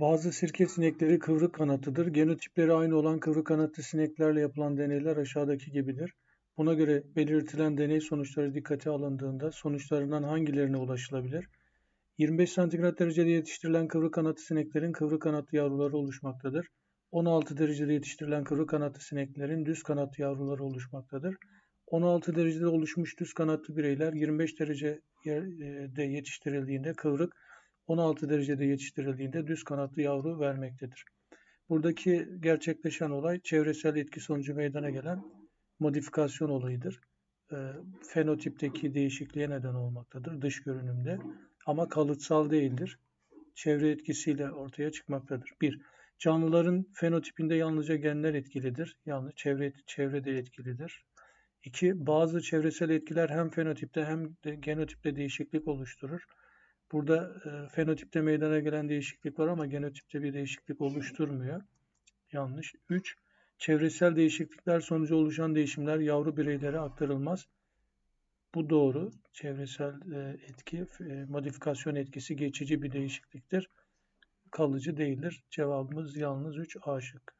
Bazı sirke sinekleri kıvrık kanatlıdır. Genotipleri aynı olan kıvrık kanatlı sineklerle yapılan deneyler aşağıdaki gibidir. Buna göre belirtilen deney sonuçları dikkate alındığında sonuçlarından hangilerine ulaşılabilir? 25 santigrat derecede yetiştirilen kıvrık kanatlı sineklerin kıvrık kanatlı yavruları oluşmaktadır. 16 derecede yetiştirilen kıvrık kanatlı sineklerin düz kanatlı yavruları oluşmaktadır. 16 derecede oluşmuş düz kanatlı bireyler 25 derecede yetiştirildiğinde kıvrık, 16 derecede yetiştirildiğinde düz kanatlı yavru vermektedir. Buradaki gerçekleşen olay çevresel etki sonucu meydana gelen modifikasyon olayıdır. E, fenotipteki değişikliğe neden olmaktadır dış görünümde ama kalıtsal değildir. Çevre etkisiyle ortaya çıkmaktadır. 1. Canlıların fenotipinde yalnızca genler etkilidir. Yalnız çevre, çevre de etkilidir. 2. Bazı çevresel etkiler hem fenotipte hem de genotipte değişiklik oluşturur. Burada e, fenotipte meydana gelen değişiklik var ama genotipte bir değişiklik oluşturmuyor. Yanlış. 3. Çevresel değişiklikler sonucu oluşan değişimler yavru bireylere aktarılmaz. Bu doğru. Çevresel e, etki, e, modifikasyon etkisi geçici bir değişikliktir. Kalıcı değildir. Cevabımız yalnız 3 A şıkkı.